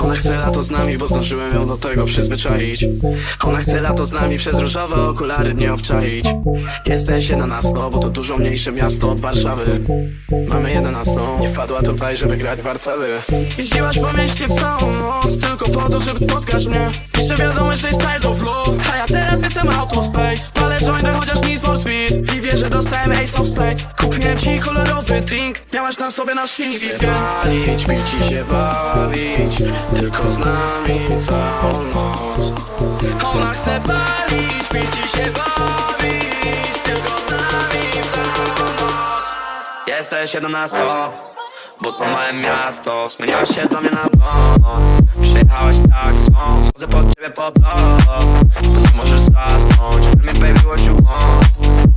Ona chce lato z nami, bo zdążyłem ją do tego przyzwyczaić. Ona chce lato z nami, przez różowe okulary nie obczaić. Jesteś 11, bo to dużo mniejsze miasto od Warszawy. Mamy 11, nie wpadła tutaj, żeby grać w Warcały. Jeździłaś po mieście całą noc, tylko po to, żeby spotkać mnie Piszę wiadomość, że jest tide of love, a ja teraz jestem out of space. Palę jointa, chociaż need for speed. I wie, że dostałem ace of spade Kupiłem ci kolorowy drink, miałaś na sobie nasz silnik Walić, pić i się bawić Tylko z nami całą noc. Ona chce palić, pić i się bawić. Tylko z nami całą noc. Jesteś jedenastą bo to małe miasto Zmieniłaś się dla mnie na noc Przyjechałaś tak są Schodzę pod ciebie po blok. To możesz zasnąć me baby what you want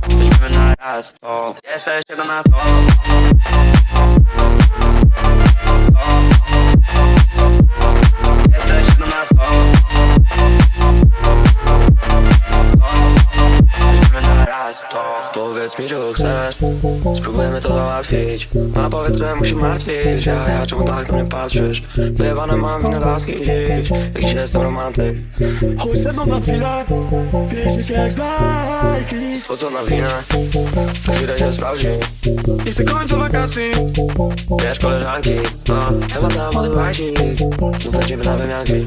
Weźmiemy na raz to. Jesteś jedenastą Jesteś załatwić A powiedz, że musi martwić Ja, ja, czemu tak na mnie patrzysz? Wyjebane mam winne laski dziś Jakiś jestem romantyk. Chodź ze mną na chwilę Bierzmy się jak z bajki. Spocona wina Co chwilę się sprawdzi. I chcę końca wakacji. Wiesz koleżanki no. Chyba dla młody bajsik Znów lecimy na wymianki.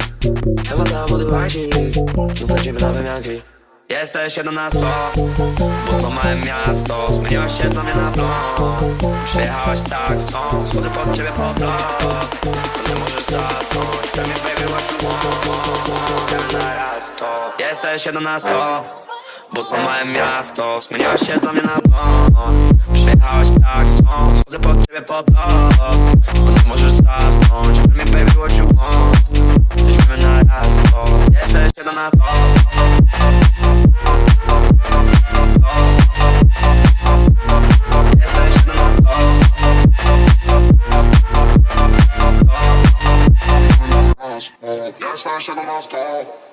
Chyba dla młody bajsik Znów lecimy na wymianki Jesteś jedenastą Bo to małe miasto. Zmieniłaś się dla mnie na blond. Przyjechałaś tak są Schodzę pod ciebie po blok To nie możesz zasnąć me baby what you want. Na raz to. Jesteś jedenastą bo to małe miasto. Zmieniłaś się dla mnie na blond. Przyjechałaś tak są Schodzę pod ciebie po blok To nie możesz zasnąć me baby what you want. Na raz to. Jesteś jedenastą Jesteś Jesteś jedenastą Nie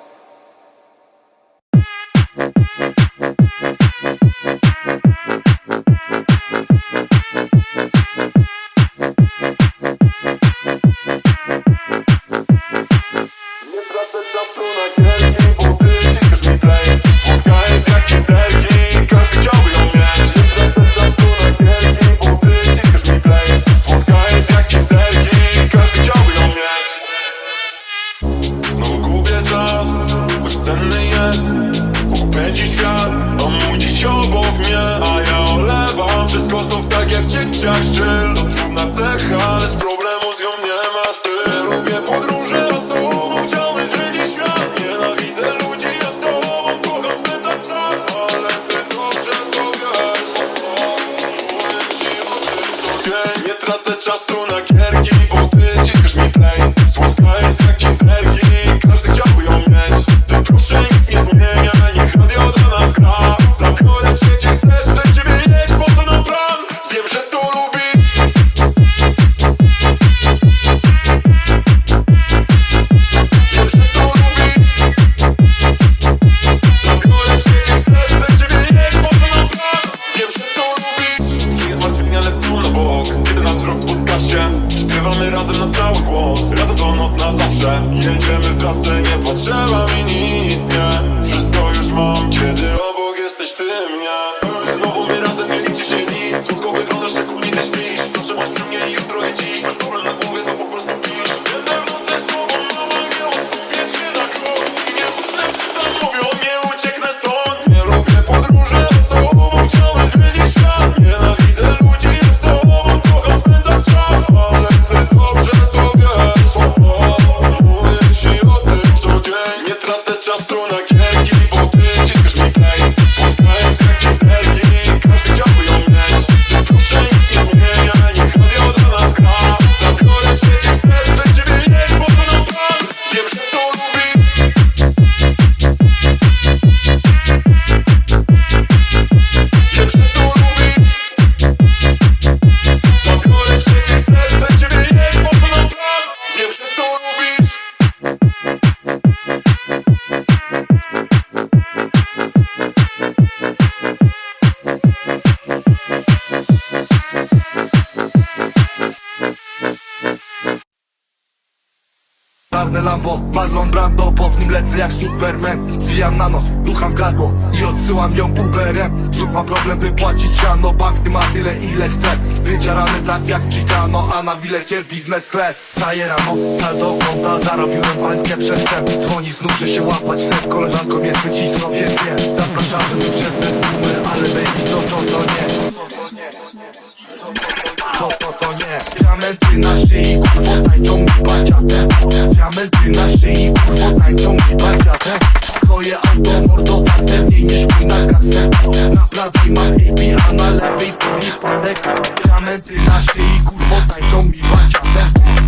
Как я ей болтаю, тишка ж мигает Спускайся Lecę jak Superman. Zwijam na noc, ducham gardło i odsyłam ją Uberem. Znów mam problem wypłacić siano, bank nie ma tyle ile chce Wydziarany tak jak Chicano, a na bilecie biznes class Staję rano, saldo konta, zarobiłem bańkę przez sen. Dzwoni znów, że się łapać z koleżanką jest wycisną, więc nie Zapraszamy tu przed bez tłumy, ale baby to to to nie Diamenty na szyi, kurwo, tańczą mi baciatę Diamenty na szyi, kurwo, tańczą Twoje auto mordo warte mniej niż mój na kasę Na prawej mam AB, a na lewej podlipadek Diamenty na szyi, kurwo, tańczą mi baciatę.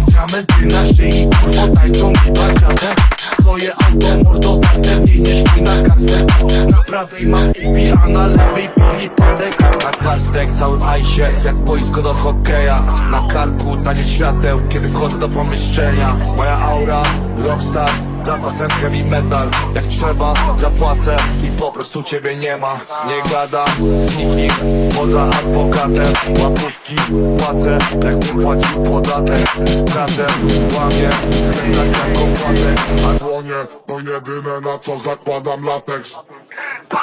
Diamenty na szyi, kurwo, tańczą mi baciatę. Twoje auto mordo warte mniej niż mój na kasę. Na prawej mam AB, a na lewej podlipadek Nadgarstek cały w ajsie, jak boisko do hokeja Na karku tanie świateł, kiedy wchodzę do pomieszczenia. Moja aura, rockstar, zapasem heavy metal Jak trzeba, zapłacę i po prostu ciebie nie ma. Nie gadam z nikim, poza adwokatem. Łapówki płacę, jakbym płacił podatek. Razem łamię, tak jak opłatek A dłonie to jedyne na co zakładam lateks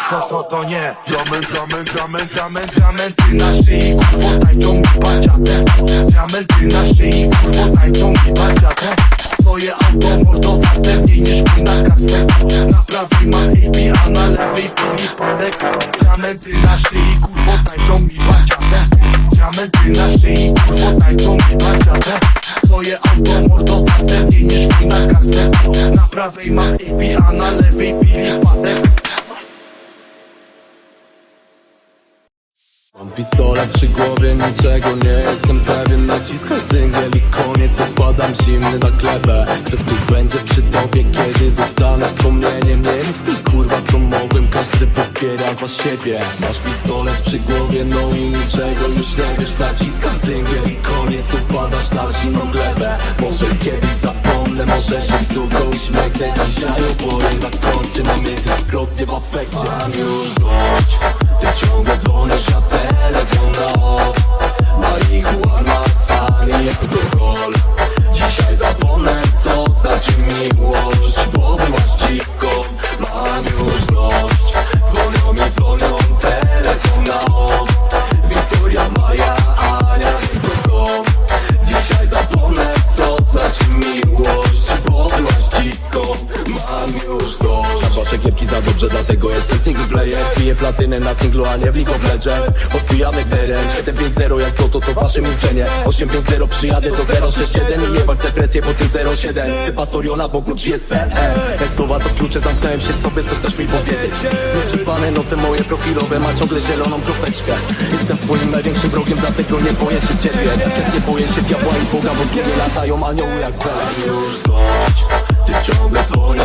co to to nie? Diament, diament, diament, diament, diamenty na szyi Kurwo tańczą mi baciatę Diamenty na szyi Kurwo tańczą mi baciatę Twoje auto mordo warte mniej niż mój na kasę. Na prawej mam AB, a na lewej podlipadek Diamenty na szyi Kurwo tańczą mi baciatę Diamenty na szyi Kurwo tańczą mi baciatę Twoje auto mordo warte mniej niż mój na kasę. Na prawej mam AB, a na lewej podlipadek Mam pistolet przy głowie, niczego nie jestem pewien. Naciskaj cyngiel i koniec, odpadam zimny na glebę. Kto tu będzie przy tobie, kiedy zostanę wspomnieniem. Nie mów mi kurwa co mogłem, każdy popiera za siebie. Masz pistolet przy głowie, no i niczego już nie wiesz. Naciskam cyngiel i koniec, upadasz na zimną glebę. Może kiedyś zapomnę, może się suko uśmiechnę Dzisiaj oboje na koncie, mamy dwukrotnie w afekcie. Mam już dość, ciągle dzwonisz na telefon na off Marihuana, sali, alkohol. Dzisiaj zapomnę co znaczy miłość Bo byłaś dziwką, mam już dość. Dzwonią mi, dzwonią, telefon na off Wiktoria, Maja, Ania, co to Dzisiaj zapomnę co znaczy miłość Bo byłaś dziwką, mam już dość. Gierki za dobrze, dlatego jestem single player. Piję platynę na singlu, a nie w League of Legends. Odpijamy teren, 7-5-0 jak co to wasze milczenie. 8-5-0 przyjadę do 0-6-1 I jebać depresję po tym 0-7 Typa Soriona, bo klucz jest PE Jak słowa to klucze, zamknąłem się w sobie, co chcesz mi powiedzieć? Nieprzespane noce moje profilowe, ma ciągle zieloną kropeczkę. Jestem swoim największym wrogiem, dlatego nie boję się ciebie. Tak jak nie boję się diabła i Boga, bo nie latają anioły jak Bela Już dość, ty alkohol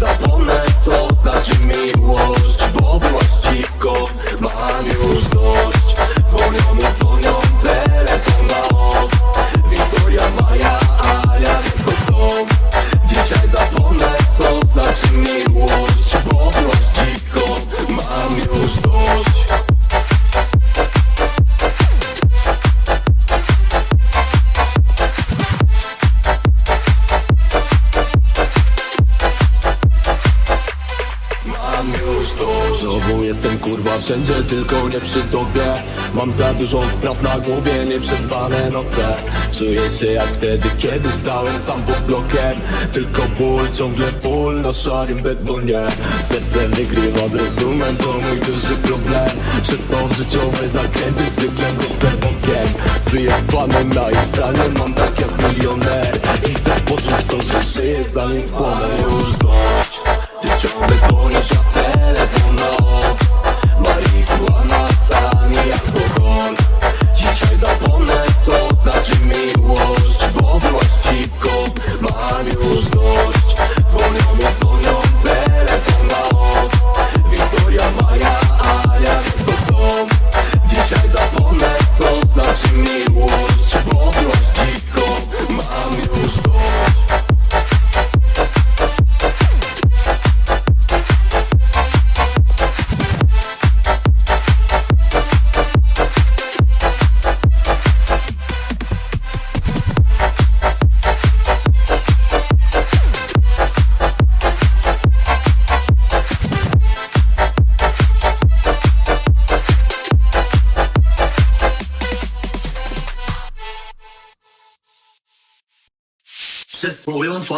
zapomnę co znaczy miłość. Bo byłaś dziwką, mam już dość. Dzwonią wszędzie, tylko nie przy tobie. Mam za dużo spraw na głowie, nieprzespane noce. Czuję się jak wtedy, kiedy stałem sam pod blokiem. Tylko ból, ciągle ból na szarym betonie. Serce wygrywa z rozumem, to mój duży problem. Przez to życiowe zakręty zwykle wrócę bokiem. Wyjebany na Instanie, mam tak jak milioner. I chcę poczuć to, że żyję zanim spłonę Już dość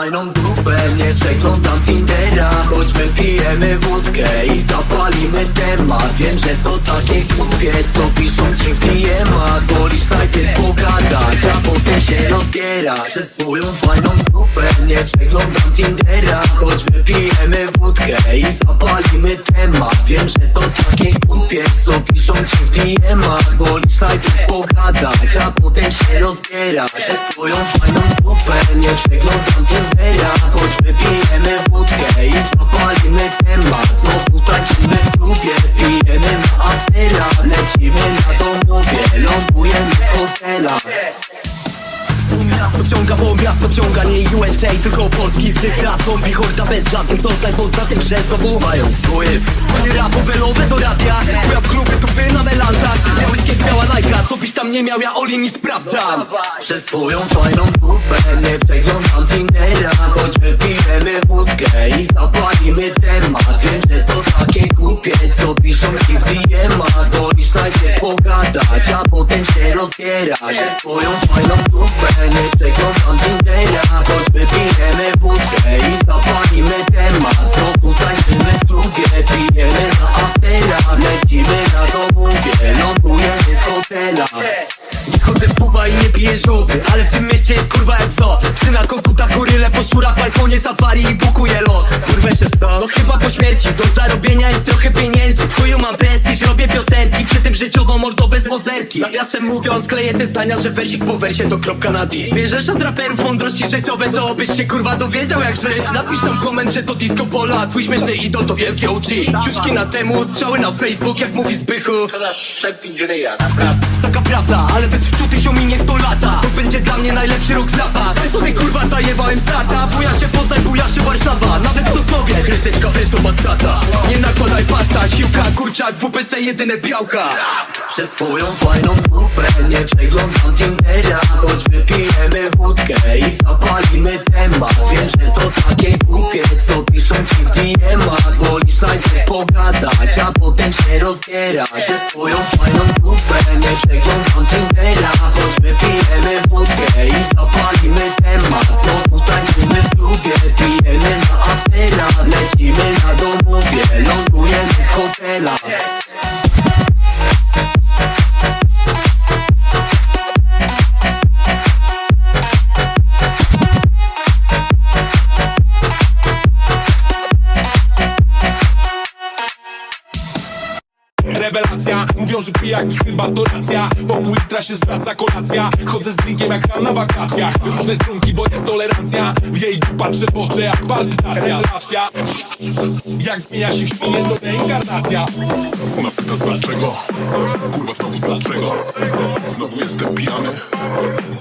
fajną dupę nie przeglądam Tindera. Choćby pijemy wódkę i zapalimy temat. Wiem, że to takie głupie, co piszą ci w DM-ach się rozbierać Przez swoją fajną dupę nie przeglądam Tindera. Choćby pijemy wódkę i zapalimy temat. Wiem, że to takie głupie, co piszą ci w DM-ach Wolisz najpierw pogadać, a potem się rozbierać. Przez swoją fajną dupę nie przeglądam Tindera. Choćby pijemy wódkę i zapalimy temat. Znowu tańczymy w klubie, pijemy na afterach. Lecimy na domowie, lądujemy w hotelach Miasto wciąga, bo miasto wciąga. Nie USA, tylko polski syf Teraz zombie horda bez żadnych doznań Poza tym, że znowu mają wpływ. Nie rapowe lowe do radia Rap kluby tu wy na melanżach. Biały skiet, biała lajka Co byś tam nie miał, ja Oli nie sprawdzam. Przez twoją fajną dupę Nie przeglądam Tindera Choćby pijemy wódkę I zapalimy temat. Wiem, że to takie głupie Co piszą ci w DM-ach Wolisz najpierw pogadać A potem się rozbierać Przez twoją fajną dupę Nie przeglądam Tindera Choćby pijemy wódkę I zapalimy temat Znowu tańczymy w klubie Pijemy na afterach Lecimy na domowie Lądujemy w hotelach chodzę w puba i nie piję żółty Ale w tym mieście jest kurwa jak zo Psy na kokutach, goryle po szurach W iPhone'ie safari i bukuję lot. Kurwę się co? No chyba po śmierci Do zarobienia jest trochę pieniędzy. W chuju mam prestiż, robię piosenki Przy tym życiowo mordo bez mozerki. Nawiasem mówiąc, kleję te zdania Że wersik po wersie to kropka na D. Bierzesz od raperów mądrości życiowe To byś się kurwa dowiedział jak żyć. Napisz tam koment, że to disco pola Twój śmieszny idol to wielkie OG Ciuszki na temu, strzały na Facebook Jak mówi Zbychu. Taka prawda, ale bez wczuty ziomi niech to lata. To będzie dla mnie najlepszy rok zapas Sam sobie kurwa zajebałem starta. Buja się Poznań, buja się Warszawa. Nawet w Sosnowie, kryseczka wiesz to bastata Nie nakładaj pasta, siłka, kurczak WPC jedyne białka. Przez twoją fajną grupę Nie przeglądam Tindera Choćby pijemy wódkę I zapalimy temat. Wiem, że to takie głupie Co piszą ci w DM-ach Wolisz najpierw pogadać A potem się rozbierać. Przez twoją fajną grupę Nie przeglądam Tindera Choćby pijemy wódkę I zapalimy temat. Znowu tańczymy w klubie Pijemy na afterach Lecimy na domowie Lądujemy w hotelach Że pijak chyba to racja. Po pół litra się zwraca kolacja. Chodzę z drinkiem jak tam na wakacjach. Różne trunki, bo jest tolerancja. W jej dupa trzepocze jak palpitacja Rewelacja Jak zmienia się w świnie to reinkarnacja. Ona pyta dlaczego? Kurwa znowu dlaczego? Znowu jestem pijany.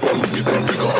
Bo lubię tego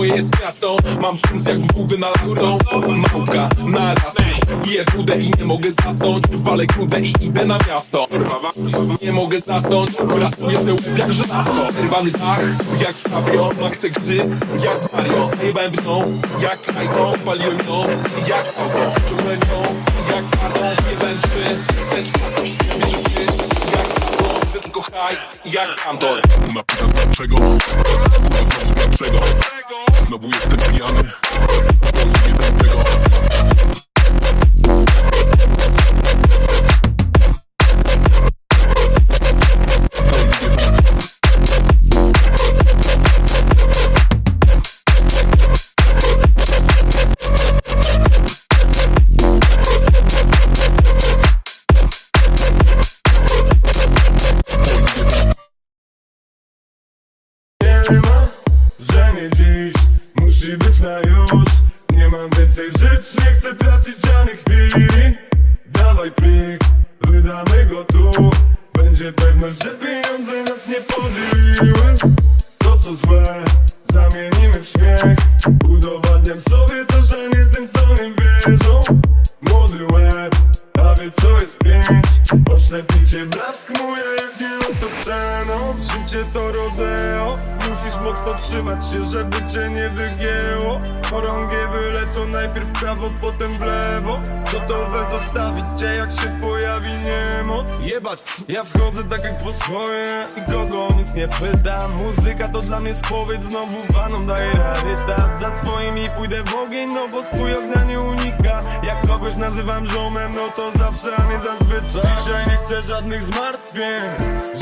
moje jest miasto Mam pomysł jak był wynalazcą Małpka na raz Piję chudę i nie mogę zasnąć. Walę grudę i idę na miasto. Nie mogę zasnąć. Raspuję se łeb jak żelazko Zerwany dach jak w Caprio Ma chcę grzy jak Mario. Zajebałem w nią jak Kajno Paliłem ją jak auto Wciągnąłem ją jak karną Jebałem trzy. Chcę czwartość jak Anton Ona pyta dlaczego? Znowu dlaczego Znowu jestem pijany. Tego Oślepicie blask moja jak nie to kseno Życie to rodeo. Musisz mocno trzymać się, żeby cię nie wygięło. Chorągiewy lecą najpierw w prawo, potem w lewo. Gotowe zostawić cię jak się pojawi niemoc. Jebać, ja wchodzę tak jak po swoje. I nic nie pytam. Muzyka to dla mnie spowiedź, znowu fanom daję rarytas Za swoimi pójdę w ogień, no bo swój ognia nie unika. Jak kogoś nazywam ziomem, no to zawsze, a nie zazwyczaj. Dzisiaj nie chcę żadnych zmartwień,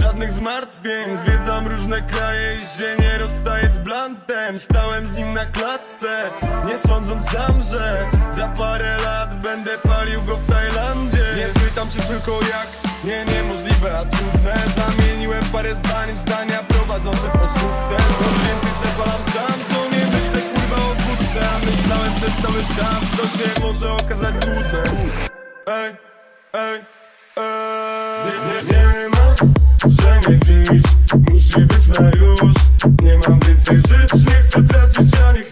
żadnych zmartwień. Zwiedzam różne kraje i się nie rozstaję z blantem. Stałem z nim na klatce, nie sądząc sam, że Za parę lat będę palił go w Tajlandzie. Nie pytam się tylko jak, nie niemożliwe, a trudne. Zamieniłem parę zdań w zdania prowadzące po sukces. Choć więcej przepalam sam, co nie myślę kurwa o wódce A myślałem przez cały czas, to się może okazać złudne ej, ej nie Musi być na już. Nie mam więcej żyć, nie chcę tracić ani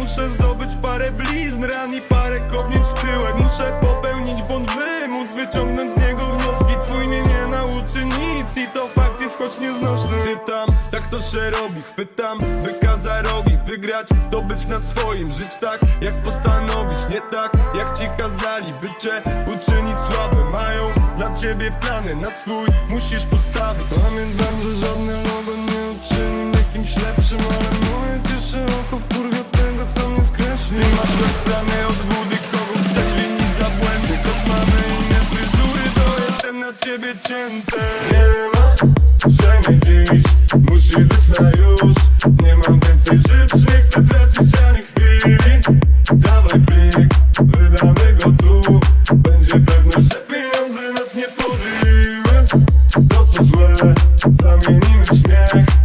Muszę zdobyć parę blizn, ran i parę kopnięć w tyłek. Muszę popełnić błąd, by móc wyciągnąć z niego wnioski. Twój mnie nie nauczy nic i to fakt jest choć nieznośny. Ty tam, tak to się robi, chwytam wykaza rogi Wygrać, to być na swoim, żyć tak jak postanowisz. Nie tak jak ci kazali, by cię uczynić słabym. Mają dla ciebie plany, na swój. Musisz postawić. Pamiętam, że żadne logo nie uczyni mnie kimś lepszym Ale moje ciebie cięty Nie ma, nie dziś Musi być na już Nie mam więcej żyć, nie chcę tracić ani chwili Dawaj plik, wydamy go tu Będzie pewne, że pieniądze nas nie podzieliły To co złe, zamienimy śmiech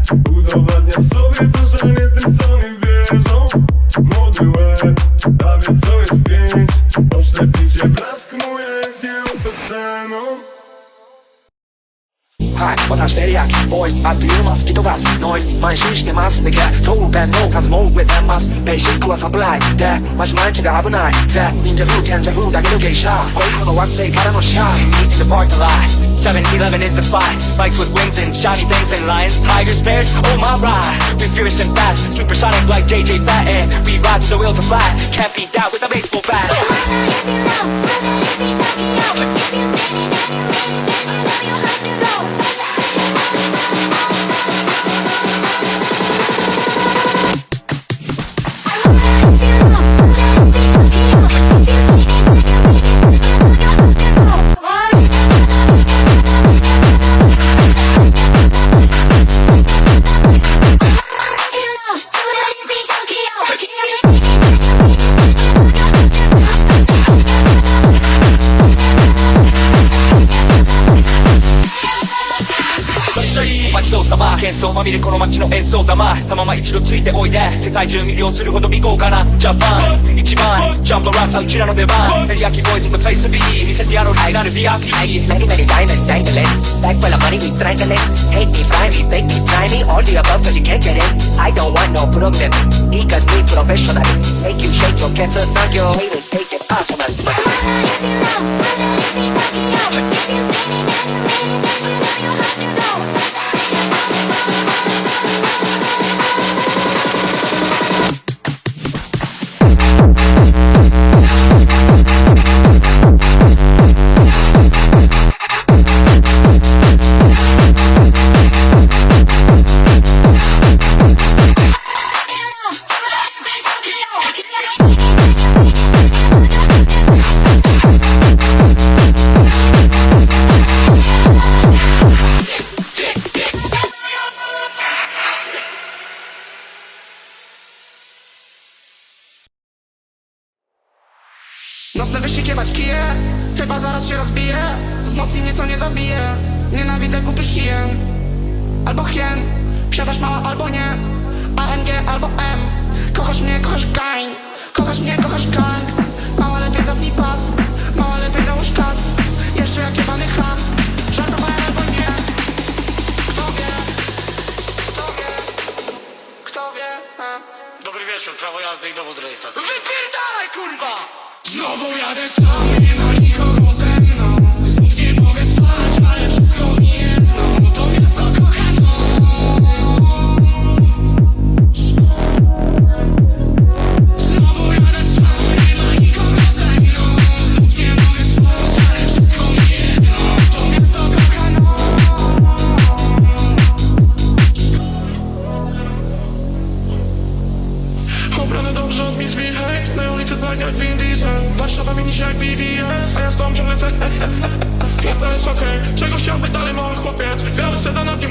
sunblind 때 마지막인지가 아분할 때 닌자 후 a light 7-Eleven is the fight Bikes with wings and shiny things and lions Tigers, bears, oh my ride We furious and fast Supersonic like JJ Fatten. And we ride to the wheels of flat Can't beat that with a baseball bat If you 体重魅了するほど未行かなジャパン一番ジャンプラスはうちらの出番テリヤキボイズのプレイスビー見せてやろうライナル VIP なにダイナリダイナレバックフラマニにストライクレ Hate me, fry me, bake me, try me All the above cause you can't get it I don't want no problem because need professional Make you shake your cancer, not your haters Take it personal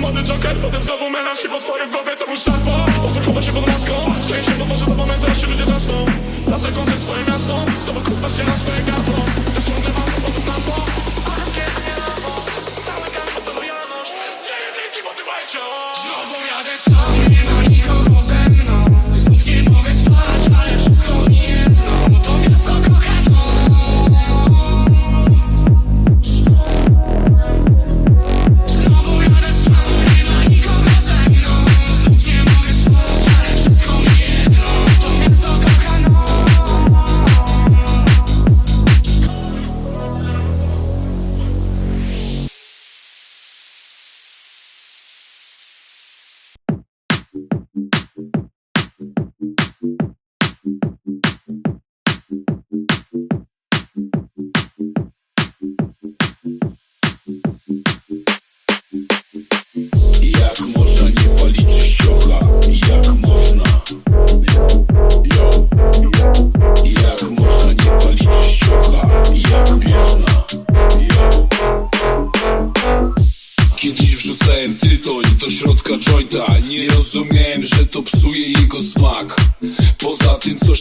Szumany Joker, potem znowu mena się po twojej głowie to już tak, bo Pozór chowa się pod maską, szczęście podłoży do momentu, aż się ludzie zasną. Na sekundę twoje miasto, się na swoje gardło.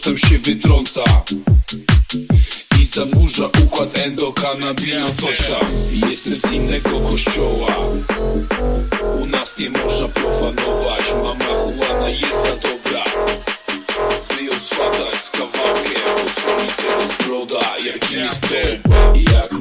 kosztem się wytrąca. I zamurza układ endokanabina coś tam. Jestem z innego kościoła. U nas nie można profanować. Mama Juana jest za dobra. By ją swatać z kawałkiem. Pospolitego sproda Jakim jest to? Jak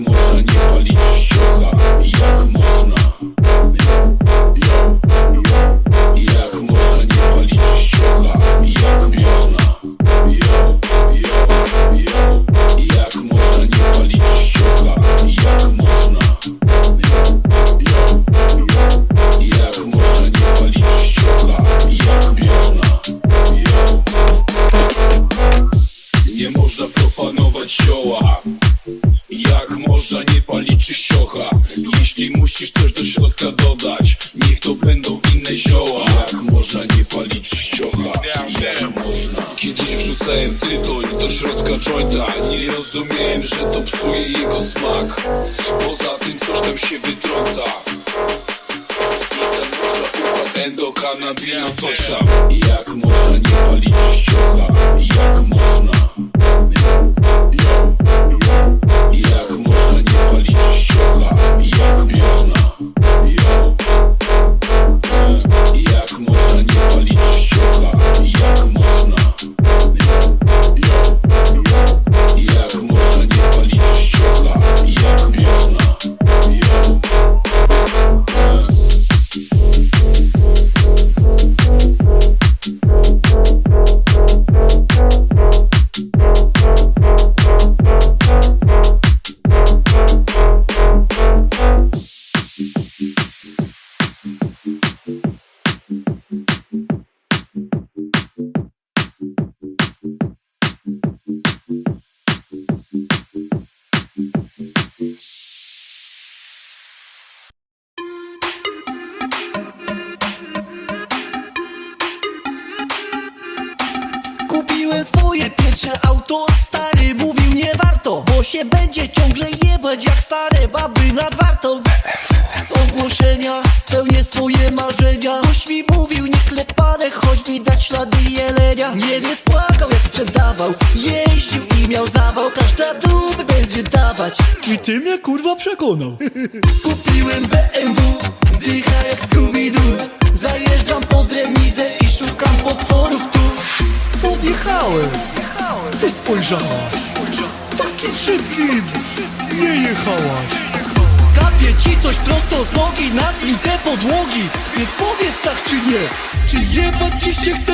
щока, як можна не палічу щока, як можна, як to Stary mówił nie warto Bo się będzie ciągle jebać jak stare baby nad wartą Z ogłoszenia spełnię swoje marzenia. Ktoś mi mówił nie klepane, choć widać ślady jelenia. Nie, nie spłakał jak sprzedawał Jeździł i miał zawał. Każda duby będzie dawać. I ty mnie kurwa przekonał. Kupiłem BMW Ci coś prosto z nogi Na zgnite podłogi Więc powiedz tak czy nie Czy jebać dziś cię chce?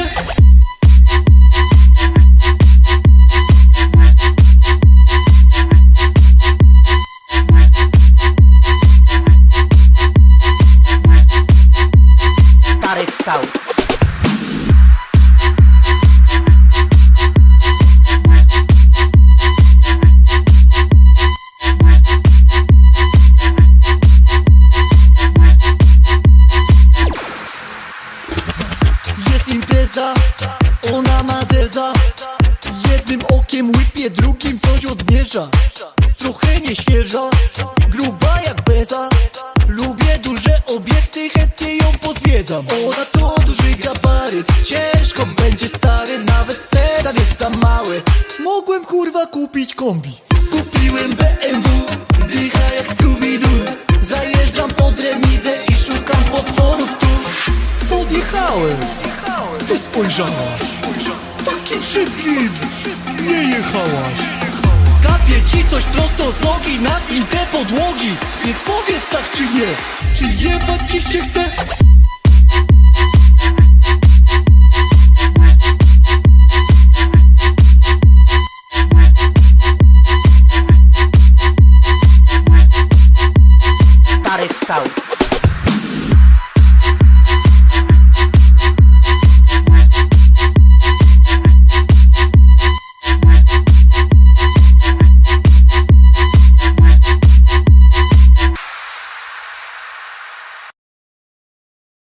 Gruba jak beza. Lubię duże obiekty, chętnie ją pozwiedzam. Ona to duży gabaryt, ciężko będzie stary Nawet sedan jest za mały. Mogłem kurwa kupić kombi. Kupiłem BMW, dycha jak Scooby-Doo. Zajeżdżam pod remizę i szukam potworów tu. Podjechałem. Ty spojrzałaś. Takim szybkim Nie jechałaś Kapie ci coś prosto z nogi Na zgnite podłogi Więc powiedz tak czy nie Czy jebać dziś cię chce?